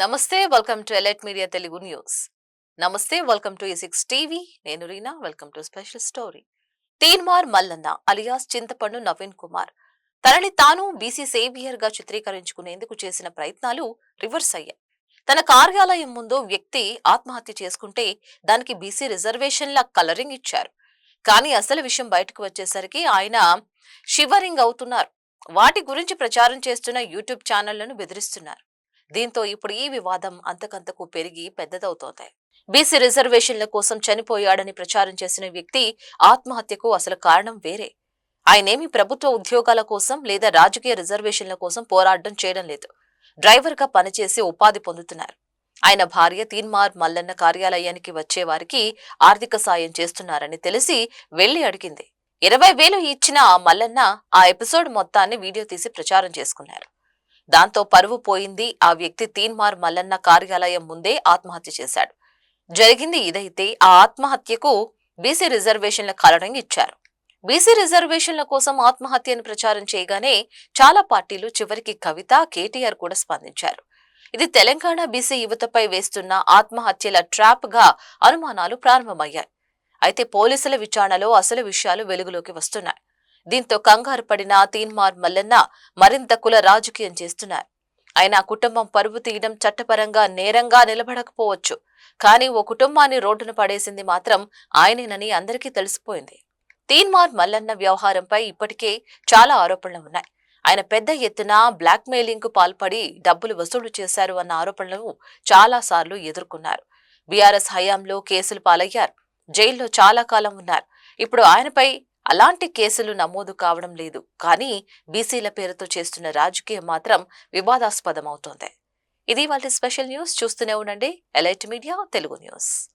నమస్తే welcome to elite media Telugu news. నమస్తే welcome to ఈ సిక్స్ టీవీ. నేను Reena welcome to special story. Teenmar Mallanna alias Chintapandu Naveen Kumar. తనని తాను BC సేవియర్గా చిత్రీకరించుకునేందుకు చేసిన ప్రయత్నాలు రివర్స్ అయ్యాయి. తన కార్యాలయం ముందు వ్యక్తి ఆత్మహత్య చేసుకుంటే దానికి బీసీ రిజర్వేషన్ల కలరింగ్ ఇచ్చారు. కానీ అసలు విషయం బయటకు వచ్చేసరికి ఆయన షివరింగ్ అవుతున్నారు. వాటి గురించి ప్రచారం చేస్తున్న యూట్యూబ్ ఛానళ్ళను బెదిరిస్తున్నారు. దీంతో ఇప్పుడు ఈ వివాదం అంతకంతకు పెరిగి పెద్దదవుతోంది. బీసీ రిజర్వేషన్ల కోసం చనిపోయాడని ప్రచారం చేసిన వ్యక్తి ఆత్మహత్యకు అసలు కారణం వేరే. ఆయనేమి ప్రభుత్వ ఉద్యోగాల కోసం లేదా రాజకీయ రిజర్వేషన్ల కోసం పోరాటం చేయడం లేదు. డ్రైవర్గా పనిచేసి ఉపాధి పొందుతున్నారు. ఆయన భార్య తీన్మార్ మల్లన్న కార్యాలయానికి వచ్చే వారికి ఆర్థిక సాయం చేస్తున్నారని తెలిసి వెళ్ళి అడిగింది. ఇరవై వేలు ఇచ్చిన ఆ మల్లన్న ఆ ఎపిసోడ్ మొత్తాన్ని వీడియో తీసి ప్రచారం చేసుకున్నారు. దాంతో పరువు పోయింది. ఆ వ్యక్తి తీన్మార్ మల్లన్న కార్యాలయం ముందే ఆత్మహత్య చేశాడు. జరిగింది ఇదైతే ఆ ఆత్మహత్యకు బీసీ రిజర్వేషన్ల కారణం ఇచ్చారు. బీసీ రిజర్వేషన్ల కోసం ఆత్మహత్యను ప్రచారం చేయగానే చాలా పార్టీలు చివరికి కవిత కేటీఆర్ కూడా స్పందించారు. ఇది తెలంగాణ బీసీ యువతపై వేస్తున్న ఆత్మహత్యల ట్రాప్గా అనుమానాలు ప్రారంభమయ్యాయి. అయితే పోలీసుల విచారణలో అసలు విషయాలు వెలుగులోకి వస్తున్నాయి. దీంతో కంగారు పడిన తీన్మార్ మల్లన్న మరింత కుల రాజకీయం చేస్తున్నారు. ఆయన కుటుంబం పరువు తీయడం చట్టపరంగా నేరంగా నిలబడకపోవచ్చు. కానీ ఓ కుటుంబాన్ని రోడ్డున పడేసింది మాత్రం ఆయనేనని అందరికీ తెలిసిపోయింది. తీన్మార్ మల్లన్న వ్యవహారంపై ఇప్పటికే చాలా ఆరోపణలు ఉన్నాయి. ఆయన పెద్ద ఎత్తున బ్లాక్మెయిలింగ్కు పాల్పడి డబ్బులు వసూలు చేశారు అన్న ఆరోపణలను చాలాసార్లు ఎదుర్కొన్నారు. బీఆర్ఎస్ హయాంలో కేసులు పాలయ్యారు. జైల్లో చాలా కాలం ఉన్నారు. ఇప్పుడు ఆయనపై అలాంటి కేసులు నమోదు కావడం లేదు. కానీ బీసీల పేరుతో చేస్తున్న రాజకీయం మాత్రం వివాదాస్పదమవుతోంది. ఇది వాళ్ళ స్పెషల్ న్యూస్ చూస్తూనే ఉండండి. Elite media Telugu news.